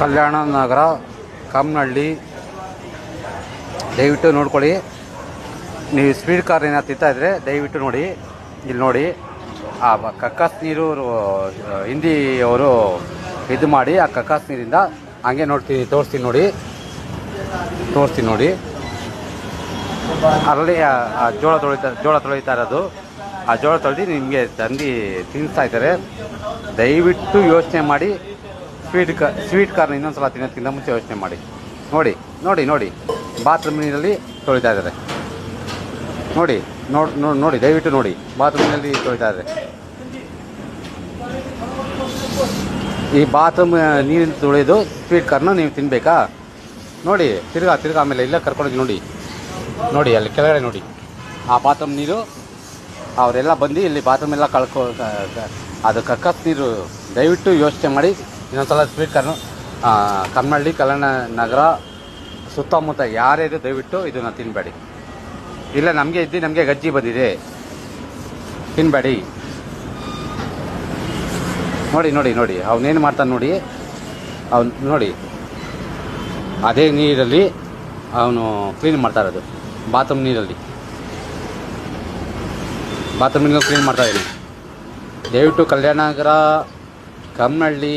ಕಲ್ಯಾಣ ನಗರ ಕಮ್ಮನಹಳ್ಳಿ ದಯವಿಟ್ಟು ನೋಡ್ಕೊಳ್ಳಿ. ನೀವು ಸ್ಪೀಡ್ ಕಾರ್ ಏನಾದ್ರು ತಿಂತಾ ಇದ್ರೆ ದಯವಿಟ್ಟು ನೋಡಿ. ಇಲ್ಲಿ ನೋಡಿ. ಆ ಕಕ್ಕಾಸ್ ನೀರು ಹಿಂದಿ ಹಿಂದಿಯವರು ಇದು ಮಾಡಿ ಆ ಕಕ್ಕಾಸ್ ನೀರಿಂದ ಹಂಗೆ ನೋಡ್ತೀನಿ ತೋರಿಸ್ತೀನಿ ನೋಡಿ. ತೋರಿಸ್ತೀನಿ ನೋಡಿ. ಅಲ್ಲಿ ಜೋಳ ತೊಳಿತಾ ಜೋಳ ತೊಳಿತಾ ಇರೋದು. ಆ ಜೋಳ ತೊಳೆದು ನಿಮಗೆ ತಂದು ತಿನ್ನಿಸ್ತಾ ಇದ್ದಾರೆ. ದಯವಿಟ್ಟು ಯೋಚನೆ ಮಾಡಿ. ಸ್ವೀಟ್ ಕ ಸ್ವೀಟ್ ಕಾರ್ನ ಇನ್ನೊಂದು ಸಲ ತಿನ್ನೋದಕ್ಕಿಂತ ಮುಂಚೆ ಯೋಚನೆ ಮಾಡಿ. ನೋಡಿ ನೋಡಿ ನೋಡಿ. ಬಾತ್ರೂಮ್ ನೀರಲ್ಲಿ ತೊಳಿತಾ ಇದ್ದಾರೆ. ನೋಡಿ ನೋಡಿ ನೋಡಿ, ದಯವಿಟ್ಟು ನೋಡಿ. ಬಾತ್ರೂಮ್ನಲ್ಲಿ ತೊಳಿತಾ ಇದ್ದಾರೆ. ಈ ಬಾತ್ರೂಮ್ ನೀರಿನ ತೊಳೆದು ಸ್ವೀಟ್ ಕಾರ್ನ ನೀವು ತಿನ್ನಬೇಕಾ ನೋಡಿ, ತಿರ್ಗಾ ತಿರ್ಗಾ ಆಮೇಲೆ ಇಲ್ಲ ಕರ್ಕೊಂಡೋಗಿ ನೋಡಿ. ನೋಡಿ, ಅಲ್ಲಿ ಕೆಳಗಡೆ ನೋಡಿ. ಆ ಬಾತ್ರೂಮ್ ನೀರು, ಅವರೆಲ್ಲ ಬಂದು ಇಲ್ಲಿ ಬಾತ್ರೂಮ್ ಎಲ್ಲ ಕಳ್ಕೊ ಅದು ಕಕ್ಕ ನೀರು ದಯವಿಟ್ಟು ಯೋಚನೆ ಮಾಡಿ. ಇನ್ನೊಂದ್ಸಲ ಸ್ಪೀಕರ್ನು ಕಾರ್ನು ಕಮ್ಮಳ್ಳಿ ಕಲ್ಯಾಣ ನಗರ ಸುತ್ತಮುತ್ತ ಯಾರ್ಯಾರು ದಯವಿಟ್ಟು ಇದನ್ನು ತಿನ್ನಬೇಡಿ ಇಲ್ಲ, ನಮಗೆ ಇದ್ದು ನಮಗೆ ಗಜ್ಜಿ ಬಂದಿದೆ. ತಿನ್ನಬೇಡಿ ನೋಡಿ ನೋಡಿ ನೋಡಿ, ಅವನೇನು ಮಾಡ್ತಾನೆ ನೋಡಿ. ಅವ್ನು, ನೋಡಿ. ಅದೇ ನೀರಲ್ಲಿ ಅವನು ಕ್ಲೀನ್ ಮಾಡ್ತಾ ಇರೋದು ಬಾತ್ರೂಮ್ ನೀರಲ್ಲಿ. ಬಾತ್ರೂಮ್ ನೀರು ಕ್ಲೀನ್ ಮಾಡ್ತಾ ಇದ್ದೀನಿ. ದಯವಿಟ್ಟು ಕಲ್ಯಾಣ ನಗರ ಕಮ್ಮನಹಳ್ಳಿ